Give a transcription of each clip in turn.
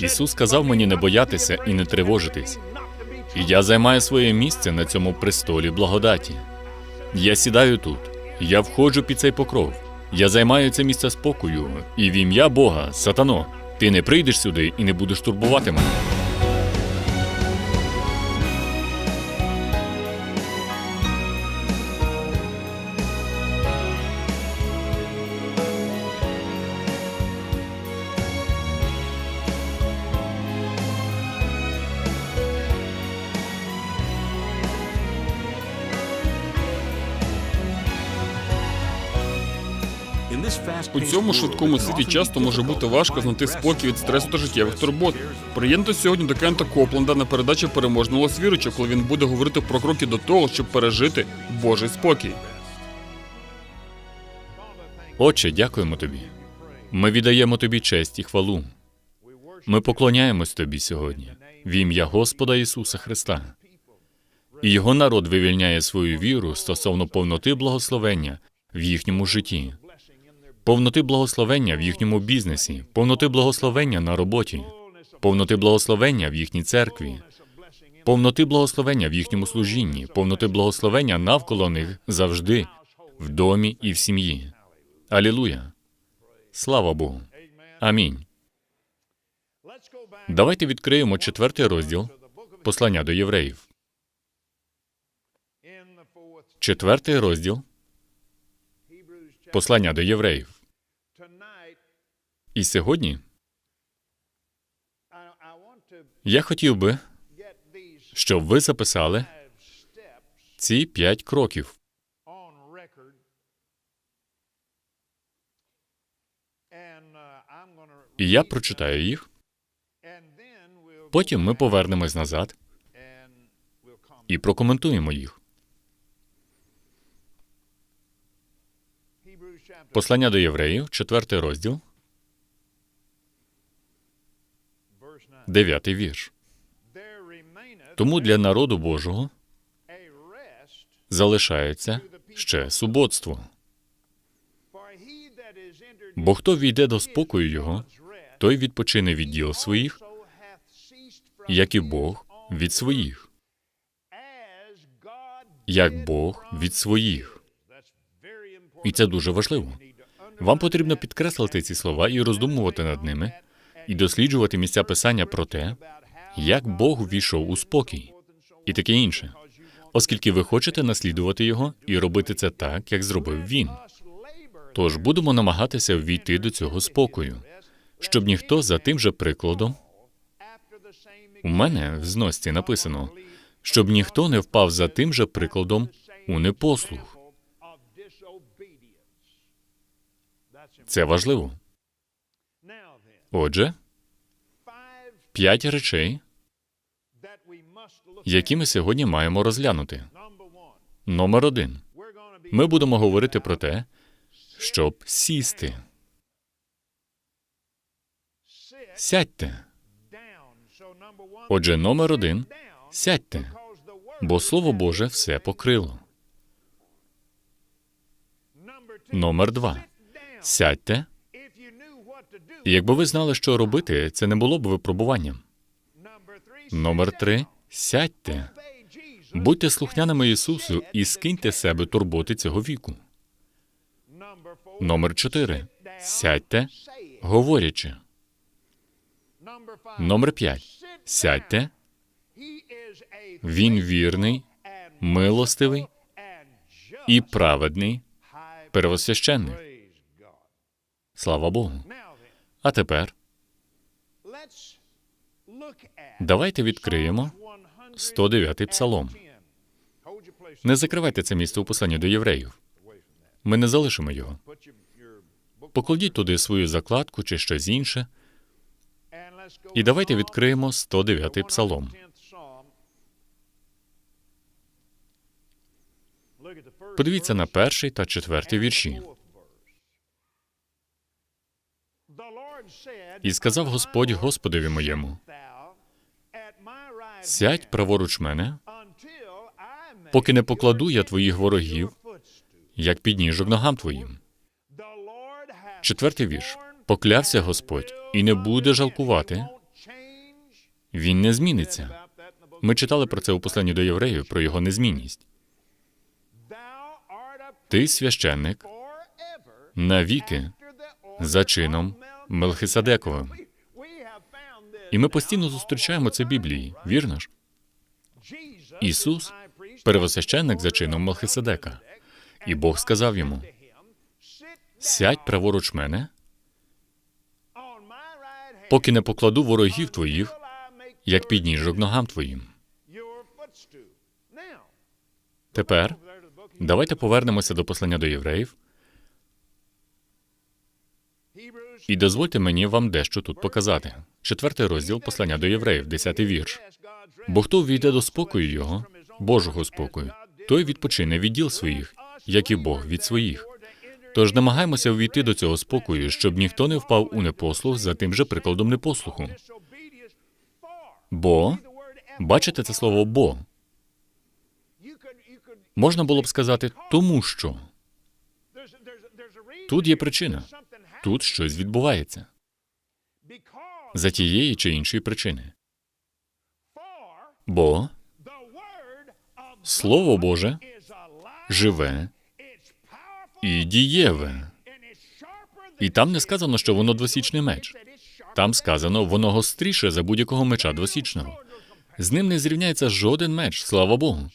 Ісус сказав мені не боятися і не тривожитись. І я займаю своє місце на цьому престолі благодаті. Я сідаю тут, я входжу під цей покров. Я займаю це місце спокою, і в ім'я Бога, сатано, ти не прийдеш сюди і не будеш турбувати мене. Швидкому світі часто може бути важко знайти спокій від стресу та життєвих турбот. Приєднуйтесь сьогодні до Кента Копленда на передачі переможного свіруча, коли він буде говорити про кроки до того, щоб пережити Божий спокій. Отче, дякуємо тобі. Ми віддаємо тобі честь і хвалу. Ми поклоняємось тобі сьогодні в ім'я Господа Ісуса Христа. І його народ вивільняє свою віру стосовно повноти благословення в їхньому житті, повноти благословення в їхньому бізнесі, повноти благословення на роботі, повноти благословення в їхній церкві, повноти благословення в їхньому служінні, повноти благословення навколо них завжди, в домі і в сім'ї. Алілуя! Слава Богу! Амінь. Давайте відкриємо четвертий розділ послання до євреїв. Четвертий розділ послання до євреїв. І сьогодні я хотів би, щоб ви записали ці п'ять кроків. І я прочитаю їх. Потім ми повернемось назад і прокоментуємо їх. Послання до євреїв, четвертий розділ, дев'ятий вірш. Тому для народу Божого залишається ще суботство. Бо хто війде до спокою його, той відпочине від діл своїх, як і Бог від своїх, як Бог від своїх. І це дуже важливо. Вам потрібно підкреслити ці слова і роздумувати над ними, і досліджувати місця писання про те, як Бог увійшов у спокій, і таке інше, оскільки ви хочете наслідувати його і робити це так, як зробив він. Тож будемо намагатися ввійти до цього спокою, щоб ніхто за тим же прикладом у мене в зносці написано, щоб ніхто не впав за тим же прикладом у непослух. Це важливо. Отже, п'ять речей, які ми сьогодні маємо розглянути. Номер один. Ми будемо говорити про те, щоб сісти. Сядьте. Отже, номер один сядьте, бо Слово Боже все покрило. Номер два. Сядьте. Якби ви знали, що робити, це не було б випробуванням. Номер три. Сядьте. Будьте слухняними Ісусу і скиньте себе турботи цього віку. Номер чотири. Сядьте, говорячи. Номер п'ять. Сядьте. Він вірний, милостивий і праведний первосвященник. Слава Богу. А тепер давайте відкриємо 109-й псалом. Не закривайте це місце у посланні до євреїв. Ми не залишимо його. Покладіть туди свою закладку чи щось інше. І давайте відкриємо 109-й псалом. Подивіться на перший та четвертий вірші. І сказав Господь Господові моєму: Сядь праворуч мене, поки не покладу я твоїх ворогів, як підніжок ногам твоїм. Четвертий вірш. Поклявся Господь і не буде жалкувати. Він не зміниться. Ми читали про це у посланні до євреїв, про його незмінність. Ти священник навіки за чином Мелхиседековим. І ми постійно зустрічаємо це Біблії, вірно ж? Ісус первосвященник за чином Мелхиседека. І Бог сказав йому: сядь праворуч мене, поки не покладу ворогів твоїх, як підніжок ногам твоїм. Тепер давайте повернемося до послання до євреїв, і дозвольте мені вам дещо тут показати. Четвертий розділ послання до євреїв, десятий вірш. Бо хто ввійде до спокою його, Божого спокою, той відпочине від діл своїх, як і Бог від своїх. Тож намагаємося увійти до цього спокою, щоб ніхто не впав у непослух за тим же прикладом непослуху. Бо бачите це слово бо можна було б сказати тому що тут є причина, тут щось відбувається за тієї чи іншої причини. Бо Слово Боже живе і дієве. І там не сказано, що воно двосічний меч. Там сказано, воно гостріше за будь-якого меча двосічного. З ним не зрівняється жоден меч, слава Богу.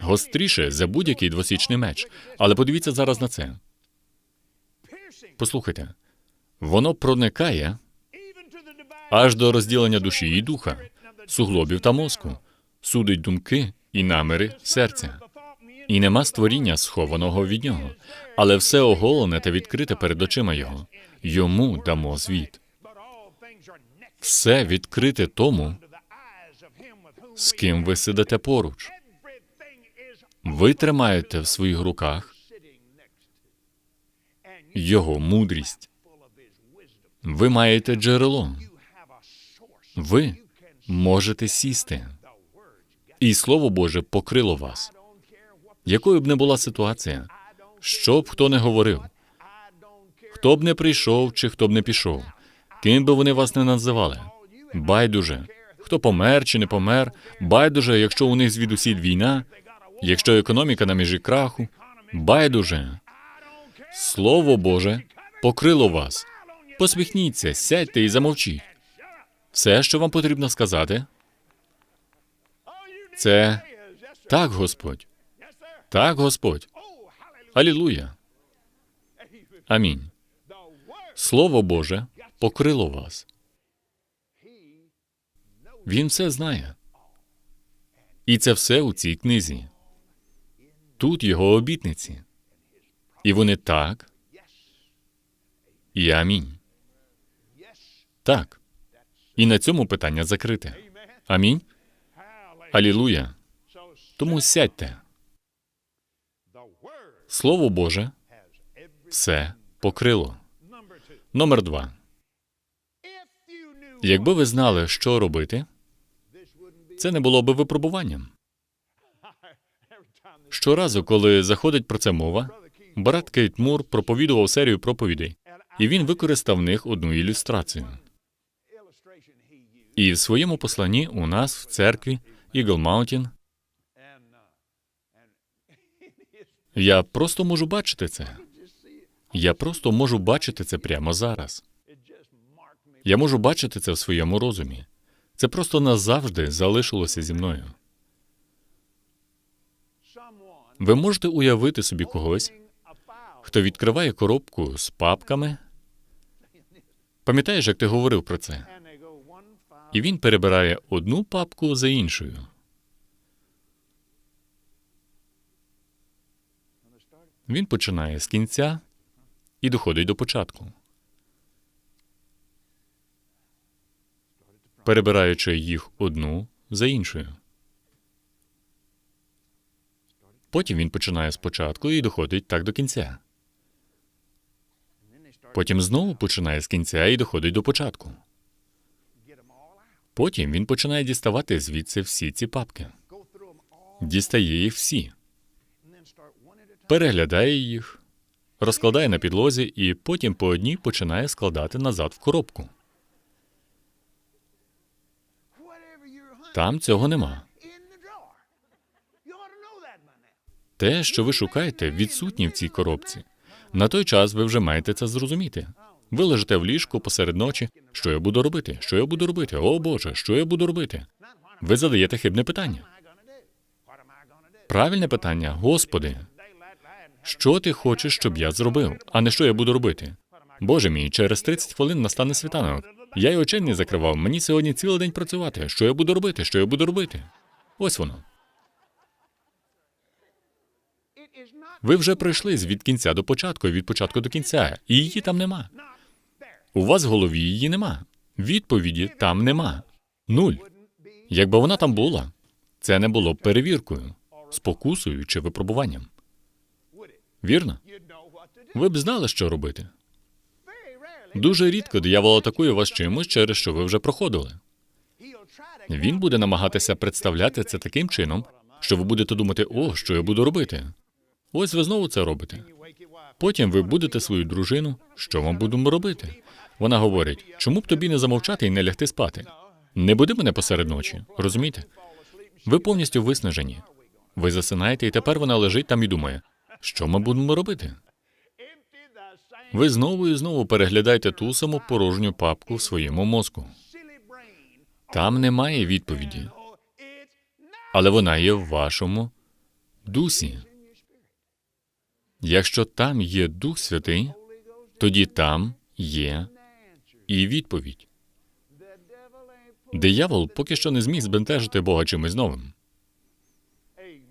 Гостріше за будь-який двосічний меч. Але подивіться зараз на це. Послухайте, воно проникає аж до розділення душі і духа, суглобів та мозку, судить думки і наміри серця. І нема створіння схованого від нього, але все оголене та відкрите перед очима його. Йому дамо звіт. Все відкрите тому, з ким ви сидите поруч. Ви тримаєте в своїх руках його мудрість. Ви маєте джерело. Ви можете сісти. І Слово Боже покрило вас. Якою б не була ситуація, що б хто не говорив, хто б не прийшов чи хто б не пішов, ким би вони вас не називали, байдуже, хто помер чи не помер, байдуже, якщо у них звідусіль війна, якщо економіка на межі краху, байдуже. Слово Боже покрило вас. Посміхніться, сядьте і замовчіть. Все, що вам потрібно сказати, це так, Господь. Так, Господь. Алілуя. Амінь. Слово Боже покрило вас. Він все знає. І це все у цій книзі. Тут його обітниці. І вони так. І амінь. Так. І на цьому питання закрите. Амінь. Алілуя. Тому сядьте. Слово Боже все покрило. Номер два. Якби ви знали, що робити, це не було би випробуванням. Щоразу, коли заходить про це мова, брат Кейт Мур проповідував серію проповідей, і він використав в них одну ілюстрацію. І в своєму посланні у нас в церкві Eagle Mountain я просто можу бачити це. Я просто можу бачити це прямо зараз. Я можу бачити це в своєму розумі. Це просто назавжди залишилося зі мною. Ви можете уявити собі когось, хто відкриває коробку з папками. Пам'ятаєш, як ти говорив про це? І він перебирає одну папку за іншою. Він починає з кінця і доходить до початку. Перебираючи їх одну за іншою. Потім він починає спочатку і доходить так до кінця. Потім знову починає з кінця і доходить до початку. Потім він починає діставати звідси всі ці папки. Дістає їх всі, переглядає їх, розкладає на підлозі і потім по одній починає складати назад в коробку. Там цього нема. Те, що ви шукаєте, відсутнє в цій коробці. На той час ви вже маєте це зрозуміти. Ви лежите в ліжку посеред ночі. Що я буду робити? Що я буду робити? О Боже, що я буду робити? Ви задаєте хибне питання. Правильне питання, Господи, що ти хочеш, щоб я зробив, а не що я буду робити? Боже мій, через 30 хвилин настане світанок. Я й очей не закривав. Мені сьогодні цілий день працювати. Що я буду робити? Що я буду робити? Ось воно. Ви вже пройшли від кінця до початку, і від початку до кінця, і її там нема. У вас в голові її нема. Відповіді там нема. Нуль. Якби вона там була, це не було б перевіркою, спокусою чи випробуванням. Вірно? Ви б знали, що робити. Дуже рідко диявол атакує вас чимось, через що ви вже проходили. Він буде намагатися представляти це таким чином, що ви будете думати, о, що я буду робити. Ось ви знову це робите. Потім ви будете свою дружину, що вам будемо робити. Вона говорить, чому б тобі не замовчати і не лягти спати? Не буди мене посеред ночі, розумієте? Ви повністю виснажені. Ви засинаєте, і тепер вона лежить там і думає, що ми будемо робити? Ви знову і знову переглядаєте ту саму порожню папку в своєму мозку. Там немає відповіді, але вона є в вашому дусі. Якщо там є Дух Святий, тоді там є і відповідь. Диявол поки що не зміг збентежити Бога чимось новим.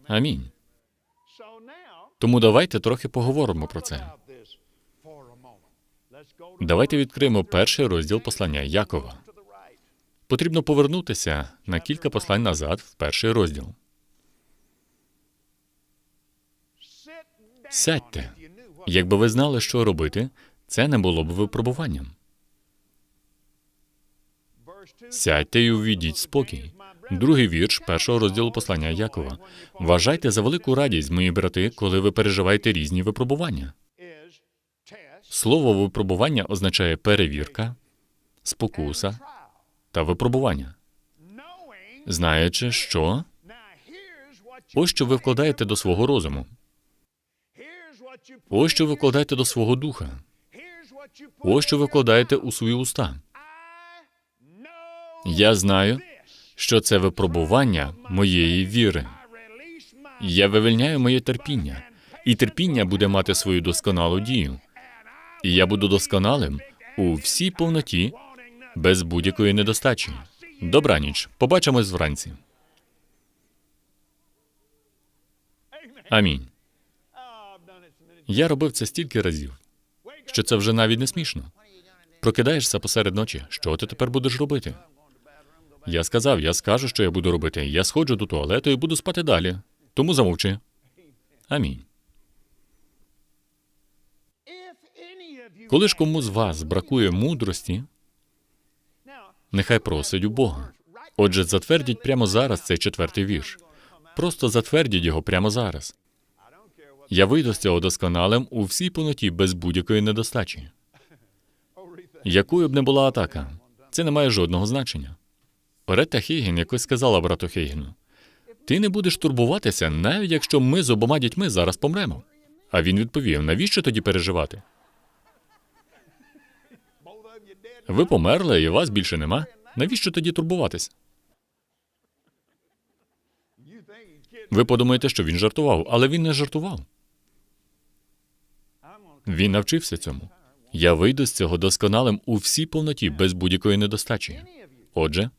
Амінь. Тому давайте трохи поговоримо про це. Давайте відкриємо перший розділ послання Якова. Потрібно повернутися на кілька послань назад в перший розділ. Сядьте. Якби ви знали, що робити, це не було б випробуванням. Сядьте і увійдіть спокій. Другий вірш першого розділу послання Якова. Вважайте за велику радість, мої брати, коли ви переживаєте різні випробування. Слово випробування означає перевірка, спокуса та випробування. Знаючи, що ось що ви вкладаєте до свого розуму, ось що ви вкладаєте до свого духа, ось що ви вкладаєте у свої уста. Я знаю, що це випробування моєї віри. Я вивільняю моє терпіння, і терпіння буде мати свою досконалу дію. І я буду досконалим у всій повноті, без будь-якої недостачі. Добраніч. Побачимось вранці. Амінь. Я робив це стільки разів, що це вже навіть не смішно. Прокидаєшся посеред ночі. Що ти тепер будеш робити? Я сказав, я скажу, що я буду робити. Я сходжу до туалету і буду спати далі. Тому замовчи. Амінь. Коли ж кому з вас бракує мудрості, нехай просить у Бога. Отже, затвердіть прямо зараз цей четвертий вірш. Просто затвердіть його прямо зараз. Я вийду з цього досконалим у всій повноті без будь-якої недостачі. Якою б не була атака, це не має жодного значення. Ретта Хейген якось сказала брату Хейгену: ти не будеш турбуватися, навіть якщо ми з обома дітьми зараз помремо. А він відповів: навіщо тоді переживати? Ви померли, і вас більше нема. Навіщо тоді турбуватись? Ви подумаєте, що він жартував, але він не жартував. Він навчився цьому. Я вийду з цього досконалим у всій повноті без будь-якої недостачі. Отже,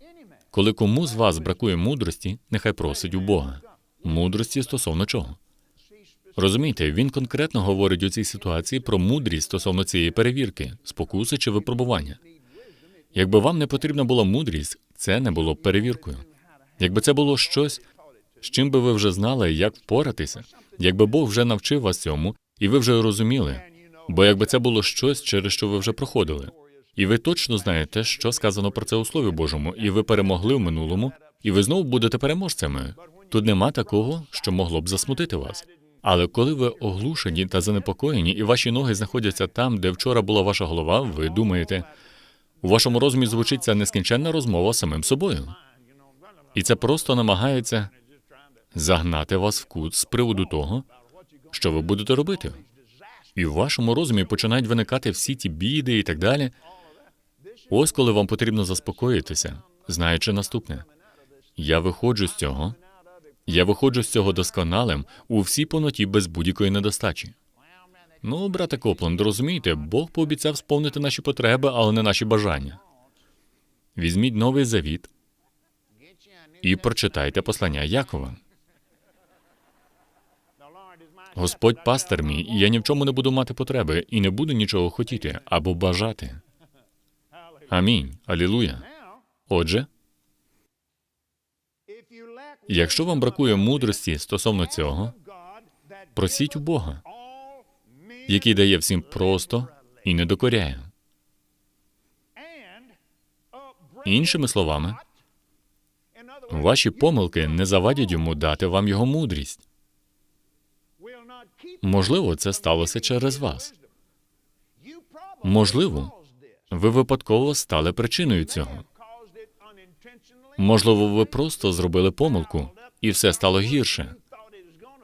коли кому з вас бракує мудрості, нехай просить у Бога. Мудрості стосовно чого? Розумієте, він конкретно говорить у цій ситуації про мудрість стосовно цієї перевірки, спокуси чи випробування. Якби вам не потрібна була мудрість, це не було б перевіркою. Якби це було щось, з чим би ви вже знали, як впоратися, якби Бог вже навчив вас цьому, і ви вже розуміли, бо якби це було щось, через що ви вже проходили, і ви точно знаєте, що сказано про це у Слові Божому, і ви перемогли в минулому, і ви знову будете переможцями. Тут нема такого, що могло б засмутити вас. Але коли ви оглушені та занепокоєні, і ваші ноги знаходяться там, де вчора була ваша голова, ви думаєте, у вашому розумі звучить ця нескінченна розмова з самим собою. І це просто намагається загнати вас в кут з приводу того, що ви будете робити. І в вашому розумі починають виникати всі ті біди і так далі. Ось коли вам потрібно заспокоїтися, знаючи наступне: я виходжу з цього, я виходжу з цього досконалим у всій повноті без будь-якої недостачі. Ну, брате Копленд, розумієте, Бог пообіцяв сповнити наші потреби, але не наші бажання. Візьміть новий завіт і прочитайте послання Якова. Господь пастир мій, і я ні в чому не буду мати потреби і не буду нічого хотіти або бажати. Амінь. Алілуя. Отже, якщо вам бракує мудрості стосовно цього, просіть у Бога, який дає всім просто і не докоряє. Іншими словами, ваші помилки не завадять йому дати вам його мудрість. Можливо, це сталося через вас. Можливо, ви випадково стали причиною цього. Можливо, ви просто зробили помилку, і все стало гірше.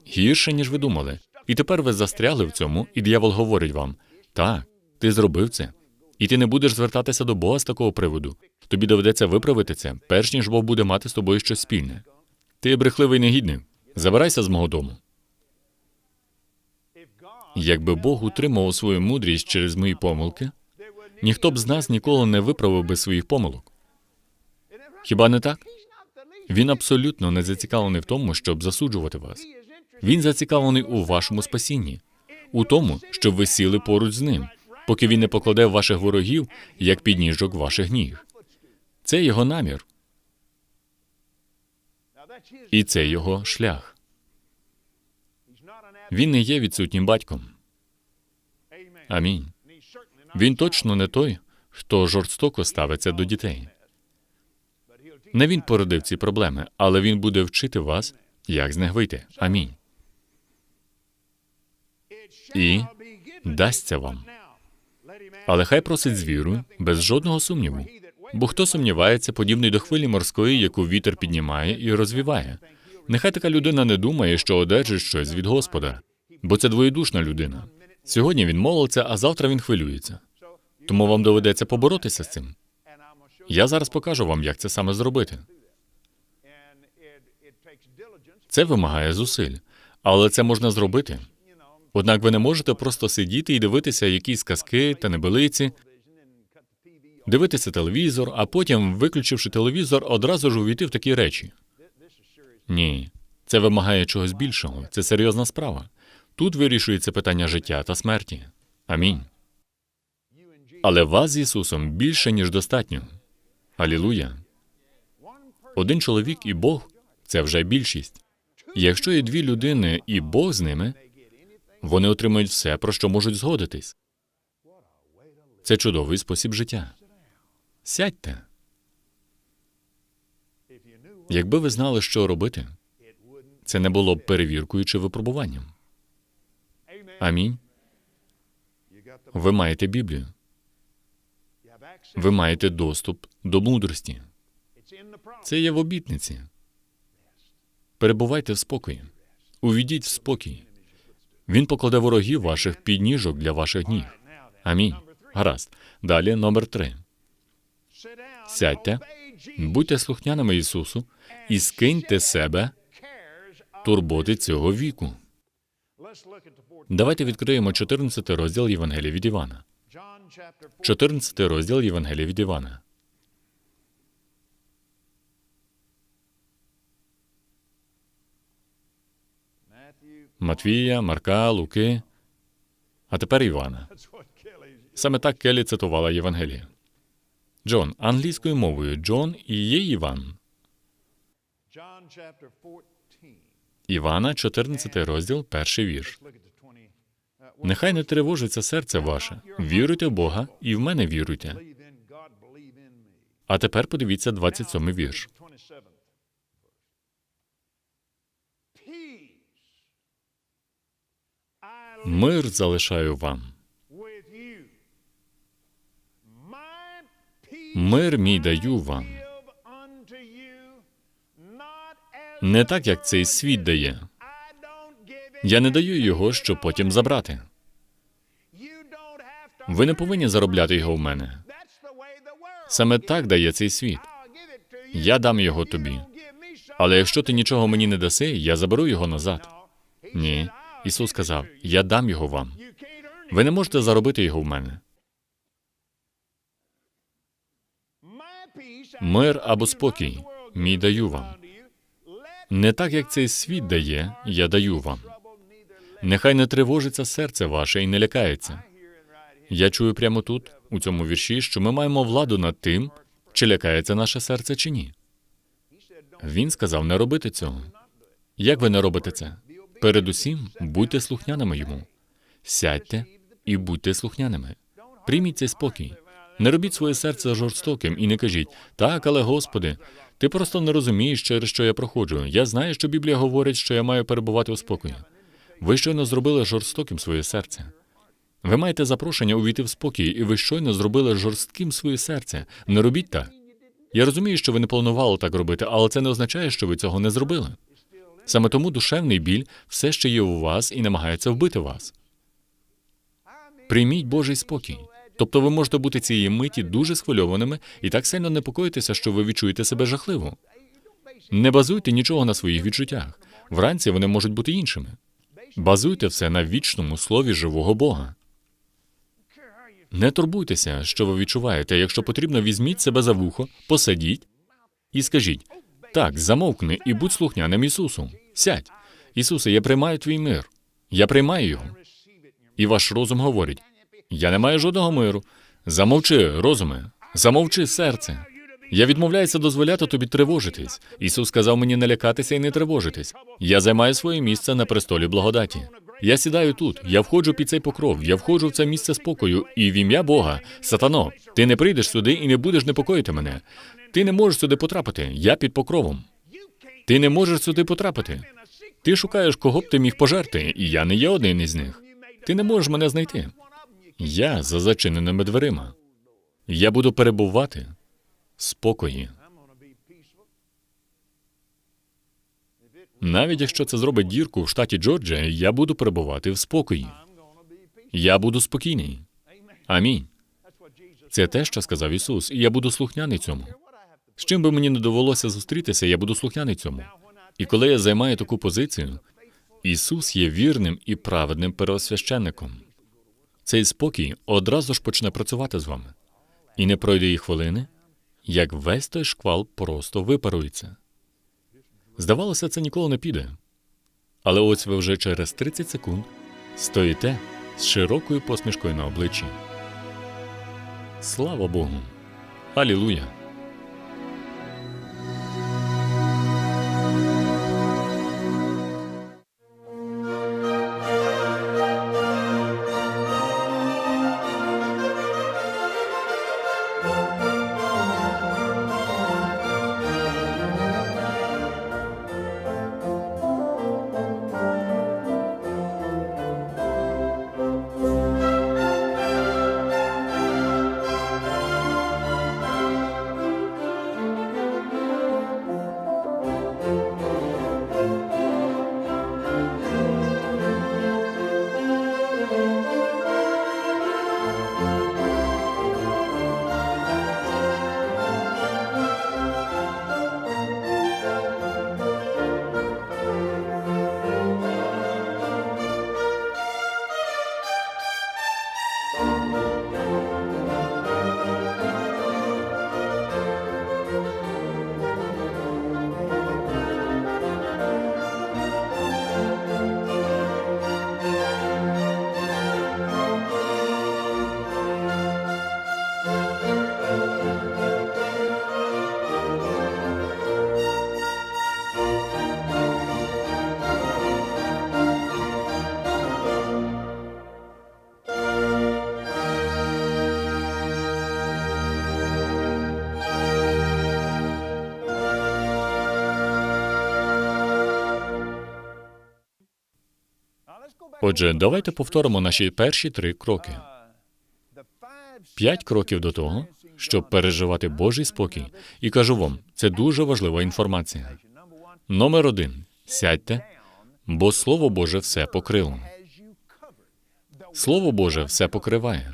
Гірше, ніж ви думали. І тепер ви застрягли в цьому, і диявол говорить вам: так, ти зробив це, і ти не будеш звертатися до Бога з такого приводу. Тобі доведеться виправити це, перш ніж Бог буде мати з тобою щось спільне. Ти брехливий негідник. Забирайся з мого дому. Якби Бог утримував свою мудрість через мої помилки, ніхто б з нас ніколи не виправив би своїх помилок. Хіба не так? Він абсолютно не зацікавлений в тому, щоб засуджувати вас. Він зацікавлений у вашому спасінні, у тому, щоб ви сіли поруч з ним, поки він не покладе ваших ворогів як підніжок ваших ніг. Це його намір, і це його шлях. Він не є відсутнім батьком. Амінь. Він точно не той, хто жорстоко ставиться до дітей. Не він породив ці проблеми, але він буде вчити вас, як з них вийти. Амінь. І дасться вам. Але хай просить з вірою, без жодного сумніву. Бо хто сумнівається, подібний до хвилі морської, яку вітер піднімає і розвіває. Нехай така людина не думає, що одержить щось від Господа, бо це двоєдушна людина. Сьогодні він молиться, а завтра він хвилюється. Тому вам доведеться поборотися з цим. Я зараз покажу вам, як це саме зробити. Це вимагає зусиль, але це можна зробити. Однак ви не можете просто сидіти і дивитися якісь казки та небелиці, дивитися телевізор, а потім, виключивши телевізор, одразу ж увійти в такі речі. Ні, це вимагає чогось більшого. Це серйозна справа. Тут вирішується питання життя та смерті. Амінь. Але вас з Ісусом більше, ніж достатньо. Алілуя. Один чоловік і Бог це вже більшість. Якщо є дві людини і Бог з ними, вони отримують все, про що можуть згодитись. Це чудовий спосіб життя. Сядьте. Якби ви знали, що робити, це не було б перевіркою чи випробуванням. Амінь. Ви маєте Біблію. Ви маєте доступ до мудрості. Це є в обітниці. Перебувайте в спокої. Увійдіть в спокій. Він покладе ворогів ваших підніжок для ваших ніг. Амінь. Гаразд. Далі номер три. Сядьте, будьте слухняними Ісусу і скиньте себе турботи цього віку. Давайте відкриємо 14 розділ Євангелія від Івана. 14 розділ Євангелія від Івана. Матвія, Марка, Луки, а тепер Івана. Саме так Келі цитувала Євангелія. Джон англійською мовою Джон і є Іван. Івана, 14 розділ, перший вірш. Нехай не тривожиться серце ваше. Віруйте в Бога і в мене віруйте. А тепер подивіться 27 вірш. Мир залишаю вам. Мир мій даю вам. Не так, як цей світ дає. Я не даю його, щоб потім забрати. Ви не повинні заробляти його в мене. Саме так дає цей світ. Я дам його тобі. Але якщо ти нічого мені не даси, я заберу його назад. Ні. Ісус сказав: Я дам його вам. Ви не можете заробити його в мене. Мир або спокій мій даю вам. Не так, як цей світ дає, я даю вам. Нехай не тривожиться серце ваше і не лякається. Я чую прямо тут, у цьому вірші, що ми маємо владу над тим, чи лякається наше серце чи ні. Він сказав не робити цього. Як ви не робите це? Передусім, будьте слухняними йому. Сядьте і будьте слухняними. Прийміть цей спокій. Не робіть своє серце жорстоким і не кажіть так, але Господи, ти просто не розумієш, через що я проходжу. Я знаю, що Біблія говорить, що я маю перебувати у спокої. Ви щойно зробили жорстоким своє серце. Ви маєте запрошення увійти в спокій, і ви щойно зробили жорстким своє серце. Не робіть так. Я розумію, що ви не планували так робити, але це не означає, що ви цього не зробили. Саме тому душевний біль все ще є у вас і намагається вбити вас. Прийміть Божий спокій. Тобто ви можете бути цієї миті дуже схвильованими і так сильно непокоїтеся, що ви відчуєте себе жахливо. Не базуйте нічого на своїх відчуттях. Вранці вони можуть бути іншими. Базуйте все на вічному слові живого Бога. Не турбуйтеся, що ви відчуваєте. Якщо потрібно, візьміть себе за вухо, посадіть і скажіть: так, замовкни і будь слухняним Ісусу. Сядь. Ісусе, я приймаю твій мир. Я приймаю його. І ваш розум говорить: я не маю жодного миру. Замовчи, розуме, замовчи серце. Я відмовляюся дозволяти тобі тривожитись. Ісус сказав мені не лякатися і не тривожитись. Я займаю своє місце на престолі благодаті. Я сідаю тут, я входжу під цей покров, я входжу в це місце спокою, і в ім'я Бога, сатано, ти не прийдеш сюди і не будеш непокоїти мене. Ти не можеш сюди потрапити. Я під покровом. Ти не можеш сюди потрапити. Ти шукаєш, кого б ти міг пожерти, і я не є один із них. Ти не можеш мене знайти. Я за зачиненими дверима. Я буду перебувати в спокої. Навіть якщо це зробить дірку в штаті Джорджія, я буду перебувати в спокої. Я буду спокійний. Амінь. Це те, що сказав Ісус, і я буду слухняний цьому. З чим би мені не довелося зустрітися, я буду слухняний цьому. І коли я займаю таку позицію, Ісус є вірним і праведним первосвященником. Цей спокій одразу ж почне працювати з вами. І не пройде і хвилини, як весь той шквал просто випарується. Здавалося, це ніколи не піде. Але ось ви вже через 30 секунд стоїте з широкою посмішкою на обличчі. Слава Богу! Алілуя! Отже, давайте повторимо наші перші три кроки. П'ять кроків до того, щоб переживати Божий спокій. І кажу вам, це дуже важлива інформація. Номер один. Сядьте, бо Слово Боже все покрило. Слово Боже все покриває.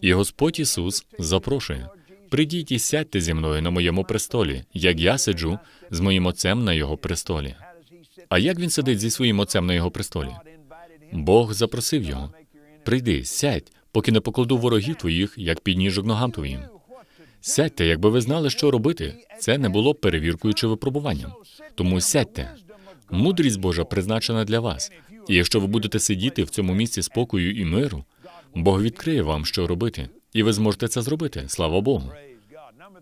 І Господь Ісус запрошує: прийдіть і сядьте зі мною на моєму престолі, як я сиджу з моїм отцем на його престолі. А як він сидить зі своїм отцем на його престолі? Бог запросив його: прийди, сядь, поки не покладу ворогів твоїх, як підніжок ногам твоїм. Сядьте, якби ви знали, що робити. Це не було б перевіркою чи випробуванням. Тому сядьте. Мудрість Божа призначена для вас. І якщо ви будете сидіти в цьому місці спокою і миру, Бог відкриє вам, що робити, і ви зможете це зробити. Слава Богу.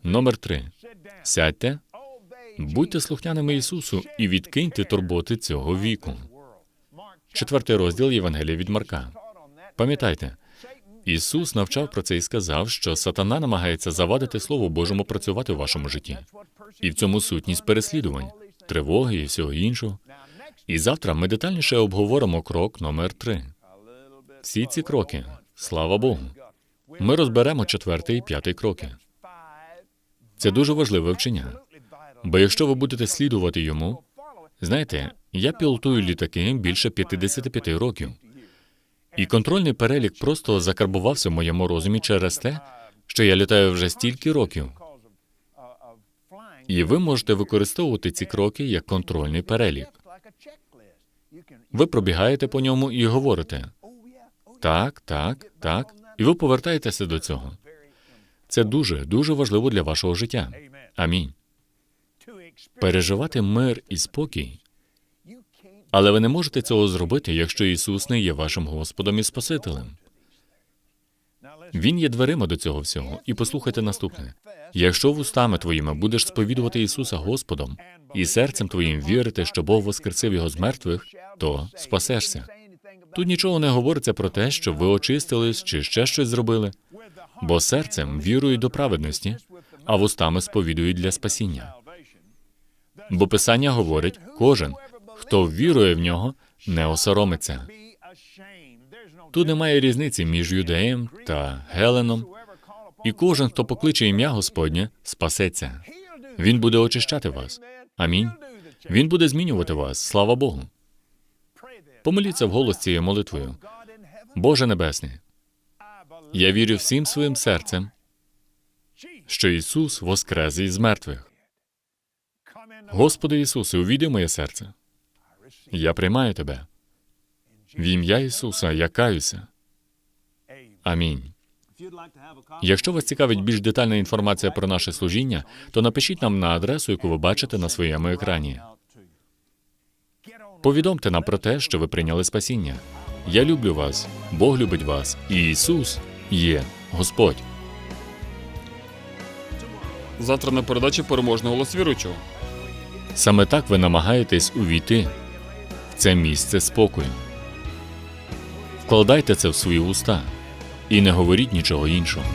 Номер три. Сядьте, будьте слухняними Ісусу і відкиньте турботи цього віку. Четвертий розділ Євангелія від Марка. Пам'ятайте, Ісус навчав про це і сказав, що сатана намагається завадити Слову Божому працювати в вашому житті. І в цьому сутність переслідувань, тривоги і всього іншого. І завтра ми детальніше обговоримо крок номер три. Всі ці кроки, слава Богу. Ми розберемо четвертий і п'ятий кроки. Це дуже важливе вчення. Бо якщо ви будете слідувати йому, знаєте, я пілотую літаки більше 55 років. І контрольний перелік просто закарбувався в моєму розумі через те, що я літаю вже стільки років. І ви можете використовувати ці кроки як контрольний перелік. Ви пробігаєте по ньому і говорите так, так, так, і ви повертаєтеся до цього. Це дуже, дуже важливо для вашого життя. Амінь. Переживати мир і спокій. Але ви не можете цього зробити, якщо Ісус не є вашим Господом і Спасителем. Він є дверима до цього всього. І послухайте наступне: якщо вустами твоїми будеш сповідувати Ісуса Господом і серцем твоїм вірити, що Бог воскресив його з мертвих, то спасешся. Тут нічого не говориться про те, що ви очистились чи ще щось зробили, бо серцем вірують до праведності, а вустами сповідують для спасіння. Бо Писання говорить, кожен, хто вірує в нього, не осоромиться. Тут немає різниці між юдеєм та Геленом, і кожен, хто покличе ім'я Господнє, спасеться. Він буде очищати вас. Амінь. Він буде змінювати вас. Слава Богу. Помоліться вголос цією молитвою. Боже Небесний, я вірю всім своїм серцем, що Ісус воскрес із мертвих. Господи Ісусе, увійди в моє серце. Я приймаю Тебе. В ім'я Ісуса я каюся. Амінь. Якщо вас цікавить більш детальна інформація про наше служіння, то напишіть нам на адресу, яку ви бачите на своєму екрані. Повідомте нам про те, що ви прийняли спасіння. Я люблю вас, Бог любить вас, і Ісус є Господь. Завтра на передачі переможний голос віруючого. Саме так ви намагаєтесь увійти в це місце спокою. Вкладайте це в свої уста і не говоріть нічого іншого.